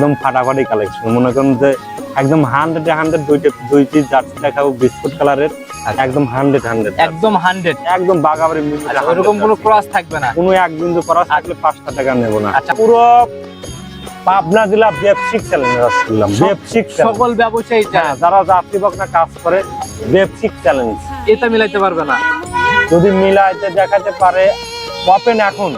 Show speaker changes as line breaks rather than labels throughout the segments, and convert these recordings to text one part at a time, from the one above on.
একদম ফাটাফাটি কালেকশন মনে করেন যে একদম হান্ড্রেড হান্ড্রেড দুইটা দুই পিস জার্সি দেখাবো বিস্কুট কালারের একদম হান্ড্রেড হান্ড্রেড
একদম হান্ড্রেড
একদম বাগাবাড়ি মিল
আচ্ছা কোনো ক্রস থাকবে না?
কোনো এক বিন্দু করা থাকলে পাঁচটা টাকা নেব না।
আচ্ছা।
পুরো পাবনা জেলা ব্যবসায়িক চ্যালেঞ্জ করলাম ব্যবসায়িক
সকল ব্যবসায়ী
হ্যাঁ, যারা যাত্রী বকনা কাজ করে ব্যবসায়িক চ্যালেঞ্জ
এটা মিলাইতে পারবে না।
যদি মিলাইতে দেখাতে পারে ওপেন এখন।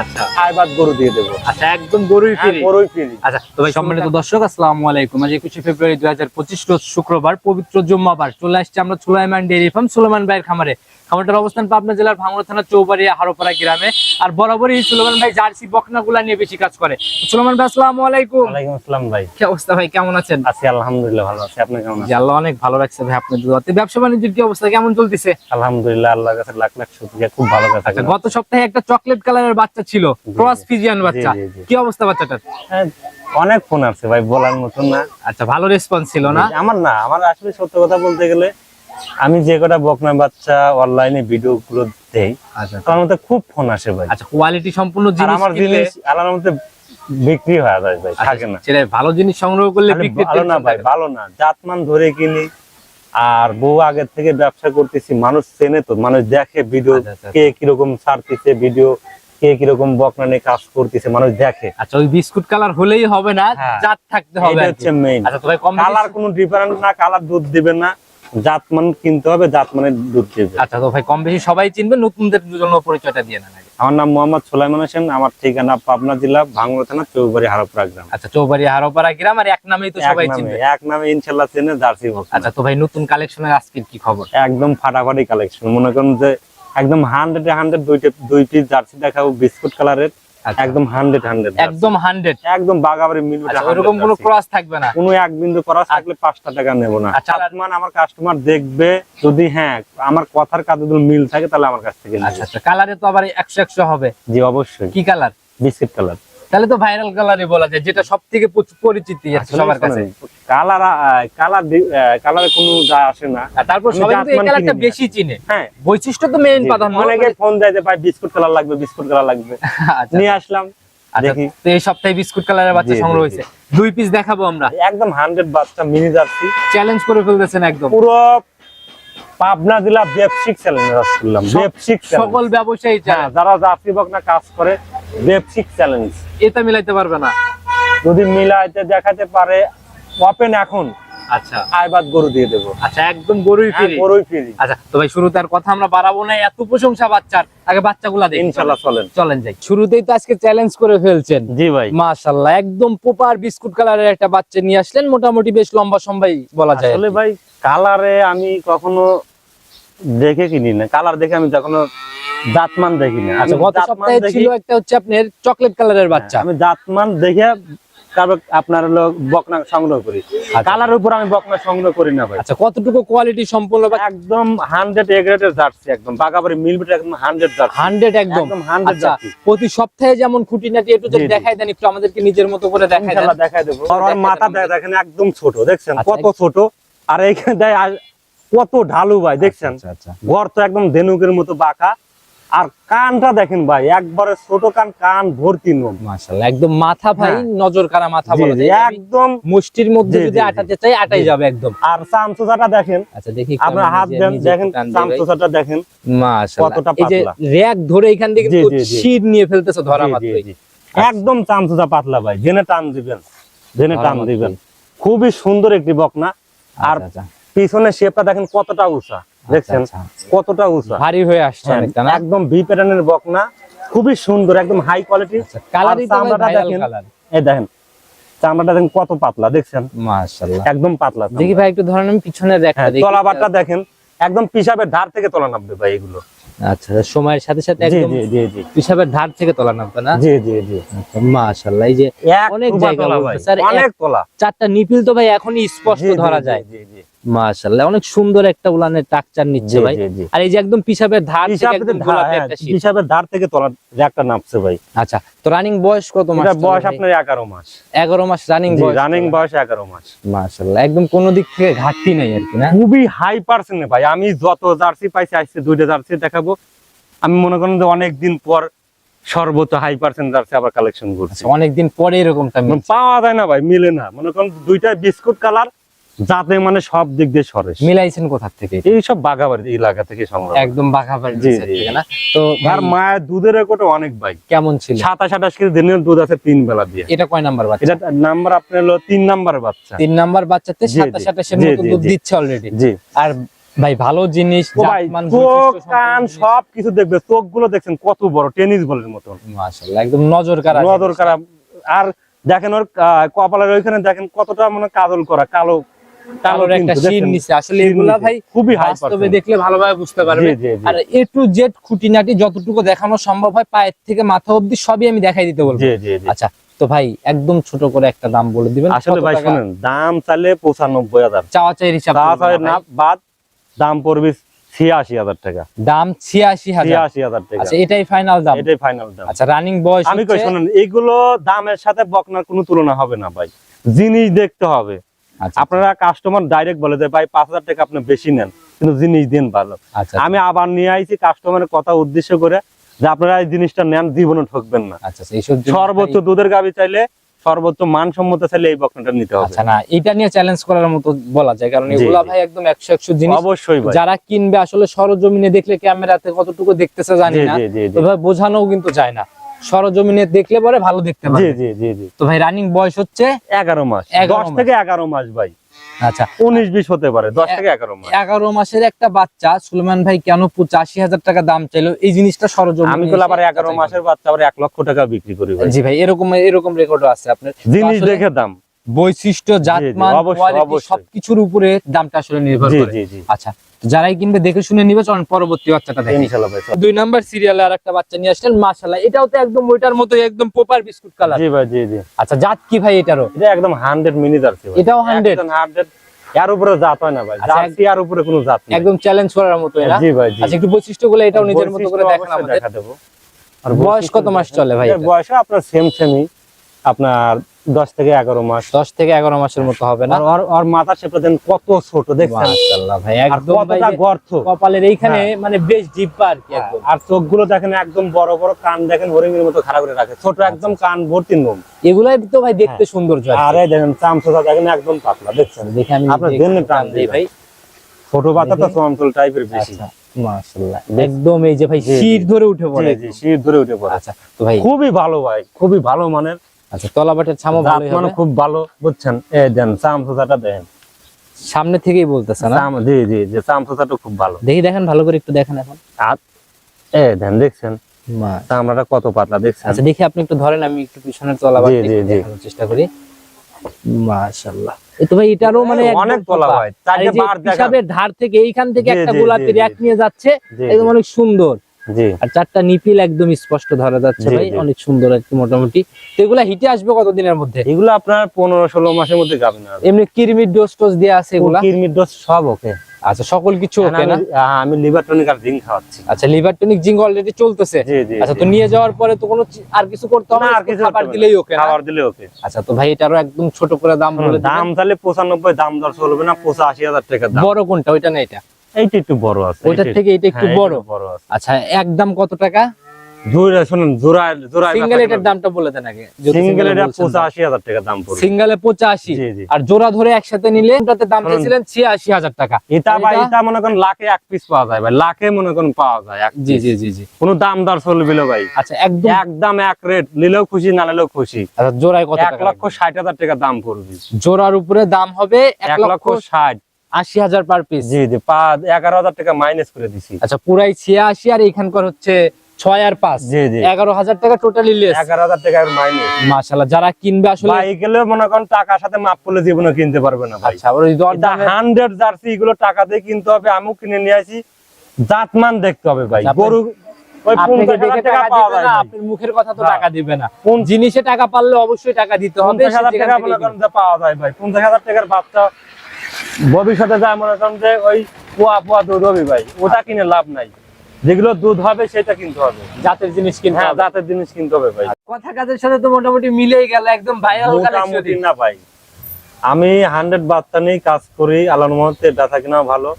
আচ্ছা।
আইবাদ গরু দিয়ে দেবো।
আচ্ছা একদম গরুই
হ্যাঁ,
ফ্রি।
গরুই ফ্রি।
আচ্ছা তো ভাই সম্মানিত দর্শক আসসালামু আলাইকুম। আজ একুশে ফেব্রুয়ারি দুই হাজার পঁচিশ রোজ শুক্রবার পবিত্র জুম্মাবার। চলে আসছে আমরা সুলাইমান ডেয়ারি ফার্ম সুলাইমান ভাইয়ের খামারে। খামারটার অবস্থান পাবনা জেলার ভাঙড়া থানা চৌবাড়িয়া হারোপাড়া গ্রামে। আর বরাবরই সুলেমান ভাই জার্সি বকনা নিয়ে বেশি কাজ করে। সুলেমান ভাই আসসালামু আলাইকুম।
ওয়ালাইকুম আসসালাম ভাই।
কি অবস্থা ভাই কেমন আছেন?
আছি আলহামদুলিল্লাহ ভালো আছি। আপনি কেমন আছেন?
আল্লাহ অনেক ভালো রাখছে ভাই আপনার দুয়াতে ব্যবসা বাণিজ্যের কি অবস্থা কেমন চলতেছে?
আলহামদুলিল্লাহ আল্লাহর কাছে লাখ লাখ শুকরিয়া খুব ভালো
গত সপ্তাহে একটা চকলেট কালারের বাচ্চা ছিল ক্রস ফিজিয়ান বাচ্চা। কি অবস্থা বাচ্চাটার?
হ্যাঁ, অনেক ফোন আছে ভাই বলার মতন না।
আচ্ছা ভালো রেসপন্স ছিল না?
আমার না আমার আসলে সত্য কথা বলতে গেলে আমি যে কটা বকনা বাচ্চা অনলাইনে ভিডিও গুলো দেই
আচ্ছা
তার মধ্যে খুব ফোন আসে ভাই।
আচ্ছা কোয়ালিটি সম্পূর্ণ জিনিস
আমার জিনিস আলার মধ্যে বিক্রি হয়ে যায় ভাই থাকে না।
সেটাই ভালো জিনিস সংগ্রহ করলে বিক্রি
ভালো না ভাই ভালো না জাতমান ধরে কিনি। আর বউ আগের থেকে ব্যবসা করতেছি মানুষ চেনে তো মানুষ দেখে ভিডিও
আচ্ছা, আচ্ছা,
কে কীরকম ছাড়তেছে ভিডিও কে কীরকম বকনা নিয়ে কাজ করতেছে মানুষ দেখে।
আচ্ছা ওই বিস্কুট কালার হলেই হবে না
হ্যাঁ।
জাত থাকতে হবে
হচ্ছে মেইন
আচ্ছা কম
কালার কোনো ডিফারেন্ট না কালার দুধ দিবে না জাতমান কিনতে হবে জাতমানের দুধ দিবে
আচ্ছা তো ভাই কম বেশি সবাই চিনবে নতুনদের জন্য পরিচয়টা দিয়ে আগে।
আমার নাম মোহাম্মদ সোলাইমান হোসেন আমার ঠিকানা পাবনা জেলা ভাঙ্গুড়া থানা চৌবাড়ি হারোপাড়া গ্রাম।
আচ্ছা চৌবাড়ি হারোপাড়া গ্রাম আর এক নামেই তো সবাই চিনবে।
এক নামে ইনশাল্লাহ চেনে জার্সি বক্স
আচ্ছা তো ভাই নতুন কালেকশনের আজকের কি খবর?
একদম ফাটাফাটি কালেকশন মনে করেন যে একদম হান্ড্রেড হান্ড্রেড দুইটা দুই পিস জার্সি দেখাবো বিস্কুট কালারের
আচ্ছা।
একদম হান্ড্রেড হান্ড্রেড
একদম হান্ড্রেড
একদম বাগাবাড়ি মিল
আচ্ছা ওরকম কোনো ক্রস থাকবে না।
কোনো এক বিন্দু ক্রস থাকলে পাঁচটা টাকা নেব না।
আচ্ছা।
মানে আমার কাস্টমার দেখবে যদি হ্যাঁ আমার কথার কাজে যদি মিল থাকে তাহলে আমার কাছ থেকে
আচ্ছা আচ্ছা কালারে তো আবার একশো একশো হবে।
জি অবশ্যই।
কি কালার
বিস্কিট কালার
তাহলে তো ভাইরাল কালারই বলা যায় যেটা সব থেকে পরিচিতি সবার কাছে।
কালার কালার কালারে কোনো যা আসে না।
তারপর সবাই এই কালারটা বেশি চিনে।
হ্যাঁ।
বৈশিষ্ট্য তো মেইন প্রাধান্য
অনেকে ফোন দেয় যে ভাই বিস্কুট কালার লাগবে বিস্কুট কালার লাগবে।
আচ্ছা
নিয়ে আসলাম
আচ্ছা,
দেখি।
তো এই সপ্তাহে বিস্কুট কালারের বাচ্চা সংগ্রহ হয়েছে। দুই পিস দেখাবো আমরা।
একদম হান্ড্রেড বাচ্চা মিনি জার্সি।
চ্যালেঞ্জ করে ফেলতেছেন একদম।
পুরো পাবনা জেলা ব্যবসায়িক চ্যালেঞ্জ করলাম ব্যবসায়িক
সকল ব্যবসায়ী
হ্যাঁ। যারা যাত্রী বকনা কাজ করে চ্যালেঞ্জ
এটা মিলাইতে পারবে না।
যদি মিলাইতে দেখাতে পারে ওপেন এখন।
আচ্ছা।
আইবাদ গরু দিয়ে দেবো।
আচ্ছা একদম গরুই
হ্যাঁ,
ফ্রি।
গরুই ফ্রি।
আচ্ছা তো ভাই শুরুতে আর কথা আমরা বাড়াবো না। এত প্রশংসা বাচ্চার। আগে বাচ্চাগুলা দেখি।
ইনশাল্লাহ চলেন।
চলেন। যাই। শুরুতেই তো আজকে চ্যালেঞ্জ করে ফেলছেন।
জি ভাই।
মাশাআল্লাহ একদম পোপার বিস্কুট কালারের একটা বাচ্চা নিয়ে আসলেন। মোটামুটি বেশ লম্বা সম্বাই বলা যায়
আসলে ভাই কালারে আমি কখনো দেখে কিনি না। কালার দেখে আমি কখনো জাতমান দেখি না
আচ্ছা গত সপ্তাহে ছিল একটা হচ্ছে আপনার চকলেট কালারের বাচ্চা।
আমি জাতমান দেখে তারপর আপনার হলো বকনা সংগ্রহ করি। কালার উপর আমি বকনা সংগ্রহ করি না ভাই।
আচ্ছা কতটুকু কোয়ালিটি সম্পূর্ণ
একদম হান্ড্রেড এগ্রেডের জার্সি একদম। বাগাবাড়ি মিলবিট একদম হান্ড্রেড জার্সি।
হান্ড্রেড একদম।
একদম হান্ড্রেড
আচ্ছা
জার্সি।
প্রতি সপ্তাহে যেমন খুঁটিনাটি একটু যদি। দেখাই দেন একটু আমাদেরকে নিজের মতো করে দেখাই দেন।
দেখাই দেবো। আর মাথা দেখেন একদম ছোট দেখছেন?
আচ্ছা,
কত ছোট। আর এইখানে দেয় কত ঢালু ভাই দেখছেন?
আচ্ছা আচ্ছা।
ঘর তো একদম ধেনুকের মতো বাঁকা। আর কানটা দেখেন ভাই একবারে ছোট কান কান ভর্তি নোম
মাশাআল্লাহ একদম মাথা ভাই
হ্যাঁ।
নজর কারা মাথা বলা যায়।
একদম।
মুষ্টির মধ্যে যদি। আটাতে চাই আটাই যাবে একদম।
আর চামচুচাটা দেখেন।
আচ্ছা দেখি
আপনার হাত দেন দেখেন। চামচুচাটা দেখেন।
মাশাআল্লাহ।
কতটা
এই যে র‍্যাক ধরে এখান থেকে কিন্তু। শির নিয়ে ফেলতেছে ধরা মাত্রই।
একদম চামচুচা পাতলা ভাই জেনে টান দিবেন। জেনে টান দিবেন। খুবই সুন্দর একটি বকনা। আর
আচ্ছা, আচ্ছা,
পিছনে শেপটা দেখেন কতটা উঁচা। দেখছেন?
আচ্ছা,
কতটা উঁচা।
ভারী হয়ে আসছে
হ্যাঁ, একদম ভি প্যাটার্নের বকনা খুবই সুন্দর একদম হাই কোয়ালিটি
আচ্ছা ভাই
চামড়াটা দেখেন। এই দেখেন চামড়াটা দেখেন কত পাতলা দেখছেন?
মাশাআল্লাহ।
একদম পাতলা
দেখি ভাই একটু ধরেন আমি পিছনের র্যাকটা
হ্যাঁ
দেখি।
তলাবারটা দেখেন একদম পিসাবের ধার থেকে তোলা নামবে ভাই এগুলো।
আচ্ছা সময়ের সাথে সাথে একদম
জি জি জি।
পিসাবের ধার থেকে তোলা নামতো না?
জি জি জি।
আচ্ছা, মাশাআল্লাহ এই যে অনেক জায়গা
ভাই,
স্যার,
অনেক তোলা।
চারটা নিপিল তো ভাই এখনই স্পষ্ট ধরা যায়।
জি জি।
মাশাআল্লাহ অনেক সুন্দর একটা উলানের টাকচার নিচ্ছে ভাই। আর এই যে একদম পিসাবের ধার থেকে
পিসাবের ধার,
গোলাপি
হ্যাঁ, থেকে তোলা একটা নামছে ভাই।
আচ্ছা তো রানিং বয়স কত মাস
এটা বয়স আপনার এগারো মাস।
এগারো মাস রানিং বয়স
রানিং বয়স এগারো মাস।
মাশাআল্লাহ একদম কোনো দিক থেকে ঘাটতি নাই আর কি না?
খুবই হাই পার্সেন্ট ভাই আমি যত জার্সি পাইছি আসছে দুইটা জার্সি দেখাবো। আমি মনে করেন যে অনেক দিন পর সর্বোচ্চ হাই পার্সেন্ট জার্সি আবার কালেকশন করছি।
আচ্ছা, অনেকদিন পরে এরকমটা
মানে। পাওয়া যায় না ভাই মিলে না। মনে করেন দুইটা বিস্কুট কালার যাতে মানে সব দিক দিয়ে সরে
মিলাইছেন কোথা থেকে?
এই সব বাগাবাড়ি এলাকা থেকে সংগ্রহ
একদম বাঘাবাড়ি না? তো
আর মায়ের দুধের রেকর্ড অনেক ভাই।
কেমন ছিল?
সাতাশ আঠাশ কেজি দিনের দুধ আছে তিন বেলা দিয়ে।
এটা কয় নাম্বার বাচ্চা?
এটা নাম্বার আপনার হলো তিন নাম্বার বাচ্চা।
তিন নাম্বার বাচ্চাতে সাতাশ। আঠাশের মতো দুধ দিচ্ছে অলরেডি
জি।
আর ভাই ভালো জিনিস
কান সব কিছু দেখবে চোখগুলো দেখছেন কত বড় টেনিস বলের মতন।
মাশাআল্লাহ একদম নজর কাড়া
নজর খারাপ আর দেখেন ওর কপালের ওইখানে দেখেন কতটা মানে কাজল করা কালো
কালোর একটা শির? নিচে আসলে এগুলা ভাই
খুবই
বাস্তবে দেখলে ভালোভাবে বুঝতে পারবে। আর এ টু জেড খুঁটিনাটি যতটুকু দেখানো সম্ভব হয় পায়ের থেকে মাথা অবধি সবই আমি দেখাই দিতে বলব। আচ্ছা তো ভাই একদম ছোট করে একটা দাম বলে দিবেন।
আসলে ভাই শুনেন দাম চাইলে পঁচানব্বই হাজার।
চাওয়া চাই হিসাব না
বাদ দাম পড়বে ছিয়াশি হাজার টাকা।
দাম ছিয়াশি হাজার।
ছিয়াশি হাজার টাকা।
আচ্ছা এটাই ফাইনাল দাম।
এটাই ফাইনাল দাম।
আচ্ছা রানিং বয়স
আমি কই শুনুন এইগুলো দামের সাথে বকনার কোনো তুলনা হবে না ভাই। জিনিস দেখতে হবে।
আচ্ছা
আপনারা কাস্টমার ডাইরেক্ট বলে যে ভাই পাঁচ হাজার টাকা আপনি বেশি নেন কিন্তু জিনিস দিন ভালো।
আচ্ছা
আমি আবার নিয়ে আইছি কাস্টমারের কথা উদ্দেশ্য করে যে আপনারা এই জিনিসটা নেন জীবনে ঠকবেন না।
আচ্ছা আচ্ছা,
সর্বোচ্চ দুধের গাবি চাইলে সর্বোচ্চ মানসম্মত চাইলে এই বকনাটা নিতে হবে।
আচ্ছা না এটা নিয়ে চ্যালেঞ্জ করার মতো বলা যায় কারণ এগুলা ভাই একদম একশো একশো জিনিস
অবশ্যই
যারা কিনবে আসলে সরজমিনে দেখলে ক্যামেরাতে কতটুকু দেখতেছে জানি না। তো ভাই বোঝানোও কিন্তু যায় না। সরজমিনে দেখলে পরে ভালো দেখতে পাবে
জি জি জি।
তো ভাই রানিং বয়স হচ্ছে
এগারো মাস।
10
থেকে এগারো মাস ভাই।
আচ্ছা।
19 20 হতে পারে দশ থেকে এগারো মাস।
এগারো মাসের একটা বাচ্চা সুলেমান ভাই কেন পঁচাশি হাজার টাকা দাম চাইলো? এই জিনিসটা সরজমিনে
আমি তো আবার
এসে
এগারো
যাচাই
মাসের বাচ্চা আবার 1 লক্ষ টাকা বিক্রি করি ভাই।
জি ভাই এরকম এরকম রেকর্ডও আছে আপনার।
জিনিস দেখে দাম।
বৈশিষ্ট্য জাতমান কোয়ালিটি সবকিছুর উপরে দামটা আসলে নির্ভর করে। আচ্ছা যারাই কিনবে দেখে শুনে নিবে চলুন পরবর্তী বাচ্চাটা দেখি।
ইনশাল্লাহ ভাই
দুই নাম্বার সিরিয়ালে বাচ্চা নিয়ে আসলেন মাশাআল্লাহ এটাও তো একদম ওইটার মতো একদম পোপার বিস্কুট কালার
জি ভাই জি জি।
আচ্ছা জাত কি ভাই এটারও?
এটা একদম হান্ড্রেড মিনি জার্সি ভাই।
এটাও 100?
হান্ড্রেড এর উপরে জাত হয় না ভাই
আচ্ছা,
আর উপরে কোনো জাত নেই।
একদম চ্যালেঞ্জ করার মতো
জি ভাই জি।
আচ্ছা একটু বৈশিষ্ট্যগুলো এটাও নিজের মতো করে দেখেন আমাদের।
দেখা দেবো। আর
বয়স কত মাস চলে ভাই
বয়স আপনার সেম সেমই আপনার দশ থেকে এগারো মাস।
দশ থেকে এগারো মাসের মতো হবে না?
আর ওর মাথা দেন কত ছোট দেখছেন? গর্ত?
কপালের এইখানে
হ্যাঁ।
মানে বেশ ডিব্বা আর কি
আর চোখগুলো দেখেন একদম বড় বড় কান দেখেন হরিণের মতো খাড়া করে রাখে। ছোট একদম কান ভর্তি নোম।
এগুলাই তো ভাই দেখতে সৌন্দর্য আর
দেখেন চামচা দেখেন একদম পাতলা দেখছেন?
দেখে আমি
আপনার
দেখে
জেনে টান দিই
ভাই।
ছোট বাচ্চা তো। চঞ্চল টাইপের বেশি।
আচ্ছা মাশাআল্লাহ। একদম এই যে ভাই। শির ধরে উঠে পড়ে
শীত ধরে উঠে পড়ে।
আচ্ছা তো ভাই
খুবই ভালো ভাই খুবই ভালো মানের
আচ্ছা তলাবাটের ছামও
জাত
ভালোই
মানে খুব ভালো বুঝছেন। এই দেন দেন।
সামনে থেকেই বলতেছে না?
চাম জি জি যে খুব ভালো।
দেখি দেখেন ভালো করে একটু দেখেন এখন।
আর এ দেন দেখছেন? চামড়াটা কত পাতলা দেখছেন?
আচ্ছা দেখি আপনি একটু ধরেন আমি একটু পিছনের তলাবাট। দেখানোর চেষ্টা করি। মাশাআল্লাহ। এই তো ভাই এটারও মানে
অনেক তলা চারটে বার দেখা
ধার থেকে এইখান থেকে একটা গোলাপি। র্যাক নিয়ে যাচ্ছে একদম অনেক সুন্দর। আর চারটা নিপিল একদম স্পষ্ট ধরা যাচ্ছে ভাই অনেক সুন্দর আর কি মোটামুটি। তো এগুলা হিটে আসবে কতদিনের মধ্যে?
এগুলো আপনার পনেরো ষোলো মাসের মধ্যে যাবে না
এমনি কিরমির ডোজ টোজ দেওয়া আছে এগুলা?
কিরমির ডোজ সব ওকে।
আচ্ছা সকল কিছু ওকে না?
আমি- লিভার টনিক আর জিঙ্ক খাওয়াচ্ছি।
আচ্ছা লিভার টনিক জিঙ্ক অলরেডি চলতেছে? আচ্ছা তো নিয়ে যাওয়ার পরে তো কোনো আর কিছু করতে হবে?
না, আর কিছু
খাবার দিলেই ওকে?
খাবার দিলে ওকে।
আচ্ছা তো ভাই এটারও একদম ছোট করে দাম বলে
দাম তাহলে পঁচানব্বই দাম দর চলবে না পঁচাশি হাজার টাকার
দিবেন।
দাম।
বড় কোনটা? ওইটা না এটা?
এইটা একটু বড় আছে
ওইটার থেকে এটা একটু
হ্যাঁ,
বড়?
বড় আছে।
আচ্ছা একদম কত টাকা?
জোড়া শুনুন জোড়া জোড়া
সিঙ্গেল এটার দামটা বলে দেন আগে
সিঙ্গেল এটা পঁচাশি হাজার টাকা দাম পড়বে।
সিঙ্গেলে পঁচাশি?
জি, জি।
আর জোড়া ধরে একসাথে নিলে ওটাতে দাম চাইছিলেন ছিয়াশি হাজার টাকা।
এটা বা
এটা-
এটা মনে করেন লাখে এক পিস পাওয়া যায় ভাই লাখে মনে করেন পাওয়া যায়
জি জি জি জি।
কোনো দাম দর চলবে ভাই।
আচ্ছা একদম
একদম এক রেট নিলেও খুশি না নিলেও খুশি।
আচ্ছা জোড়ায় কত
এক
টাকা
লক্ষ ষাট হাজার টাকা দাম পড়বে।
জোড়ার উপরে দাম হবে এক
লক্ষ
লক্ষ
ষাট।
আশি হাজার পার পিস
জি জি এগারো হাজার টাকা মাইনাস করে দিছি।
আচ্ছা পুরাই ছিয়াশি আর এইখানকার হচ্ছে ছয় আর পাঁচ।
জি জি।
এগারো হাজার টাকা টোটালি
এগারো হাজার টাকার মাইনাস
মাশাল্লাহ যারা কিনবে আসলে
ভাই মনে করেন টাকার সাথে মাপ করলে জীবনে কিনতে পারবে না
আচ্ছা
হান্ড্রেড জার্সি এগুলো টাকা দিয়ে কিনতে হবে আমিও কিনে নিয়ে আসি। জাতমান দেখতে হবে ভাই।
আচ্ছা,
গরু।
আপনার মুখের কথা তো
হ্যাঁ।
টাকা দিবে না।
কোন-
জিনিসে টাকা পারলে অবশ্যই টাকা দিতে হবে
পাওয়া যায় ভাই। পঞ্চাশ হাজার টাকার বাচ্চা ভবিষ্যতে যায় মনে করেন যে ওই পোয়া পোয়া দুধ হবে ভাই ওটা কিনে লাভ নাই। যেগুলো দুধ হবে সেটা কিনতে হবে।
জাতের জিনিস কিনতে
হ্যাঁ। জাতের জিনিস কিনতে হবে ভাই।
কথা কাজের সাথে তো মোটামুটি মিলেই গেল একদম ভাইরাল
মোটামুটি না ভাই। আমি হান্ড্রেড বাচ্চা নিয়ে কাজ করি আল্লাহর মহতে ব্যথা কিনা ভালো।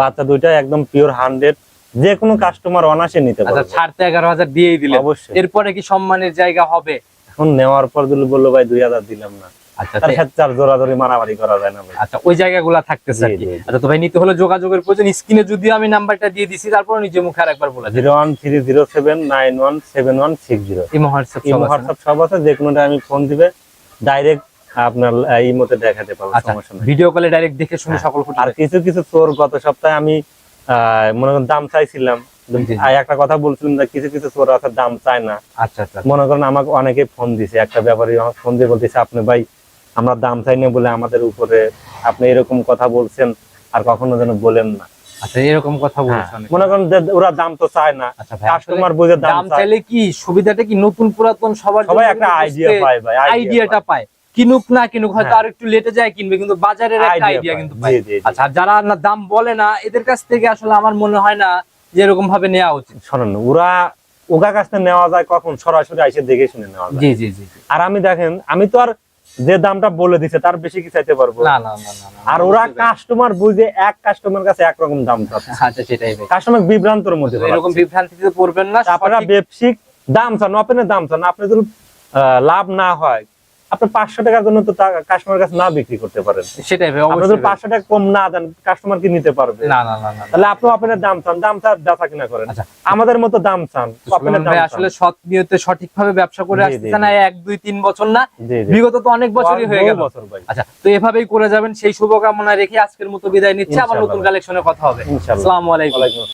বাচ্চা দুইটা একদম পিওর হান্ড্রেড যে কোনো কাস্টমার অনাসে নিতে
আচ্ছা
পারবে
ছাড়তে এগারো হাজার দিয়েই দিলে
অবশ্যই।
এরপরে কি সম্মানের জায়গা হবে?
এখন নেওয়ার পর যদি বলল ভাই দুই হাজার দিলাম না।
আচ্ছা
তার সাথে আর জোরাজোরি মারামারি করা যায় না
আচ্ছা ওই জায়গাগুলো থাকতেছে। আচ্ছা তো ভাই নিতে হলে যোগাযোগের প্রয়োজন। স্ক্রিনে যদিও আমি নাম্বারটা দিয়ে দিছি তারপর নিজে মুখে আরেকবার বলে
zero one three zero seven nine one seven one six zero.
Imo WhatsApp সব
হোয়াটসঅ্যাপ সব আছে যে কোনোটা আমি ফোন দিবে ডাইরেক্ট আপনার এই মতে দেখাতে পারব
আচ্ছা
সমস্যা নেই।
ভিডিও কলে ডাইরেক্ট দেখে শুনে
হ্যাঁ,
সকল
আর কিছু কিছু চোর গত সপ্তাহে আমি আহ, মনে করেন দাম চাইছিলাম। একটা কথা বলছিলাম যে কিছু কিছু চোর আছে দাম চায় না।
আচ্ছা আচ্ছা
মনে করেন আমাকে অনেকে ফোন দিছে একটা ব্যাপারী আমাকে ফোন দিয়ে বলতেছে আপনি ভাই আমরা দাম চাই না বলে আমাদের উপরে আপনি এরকম কথা বলছেন আর কখনো যেন বলেন না।
আচ্ছা এরকম কথা
হ্যাঁ,
বলছেন
মনে করেন যে ওরা দাম তো চায় না।
আচ্ছা
কাস্টমার বুঝে দাম
চাইলে কি সুবিধাটা কি নতুন পুরাতন সবার
সবাই একটা আইডিয়া পায় ভাই
আইডিয়াটা পায়। কিনুক না কিনুক হয়তো
হ্যাঁ।
আর একটু লেটে যায় কিনবে কিন্তু বাজারের একটা আইডিয়া কিন্তু পায়। আচ্ছা যারা না দাম বলে না এদের কাছ থেকে আসলে আমার মনে হয় না যে এরকম ভাবে নেওয়া উচিত।
শোনেন ওরা ওগা কাছ থেকে নেওয়া যায় কখন? সরাসরি আইসে দেখে শুনে নেওয়া যায়।
জি জি জি জি।
আর আমি দেখেন আমি তো আর যে দামটা বলে দিছে তার বেশি কি চাইতে পারব?
না না না
আর ওরা কাস্টমার বুঝে এক কাস্টমার কাছে এক রকম দাম চাচ্ছে।
আচ্ছা সেটাই ভাই।
কাস্টমার বিভ্রান্তর মধ্যে
এরকম
বিভ্রান্তি
বিভ্রান্তিতে পড়বেন না
আপনারা
বেপসিক
ব্যবসায়িক দাম চান আপনি দাম চান আপনি যদি আহ, লাভ না হয় আপনি পাঁচশো টাকার জন্য তো কাস্টমার কাছে না বিক্রি করতে পারেন।
সেটাই
পাঁচশো টাকা কম না দেন কাস্টমার কি নিতে পারবে?
না না না না না।
তাহলে আপনি ওপেনের দাম চান দাম চান বেচা কিনা করেন?
আচ্ছা।
আমাদের মতো দাম চান
আসলে সৎ নিয়তে সঠিকভাবে ব্যবসা করে আসছে না এক দুই তিন বছর না। বিগত তো অনেক বছরই হয়ে গেল।
বছর
আচ্ছা তো এভাবেই করে যাবেন। সেই শুভকামনা রেখে আজকের মতো বিদায় নিচ্ছে। আবার নতুন। কালেকশনে কথা হবে। আসসালামু আলাইকুম।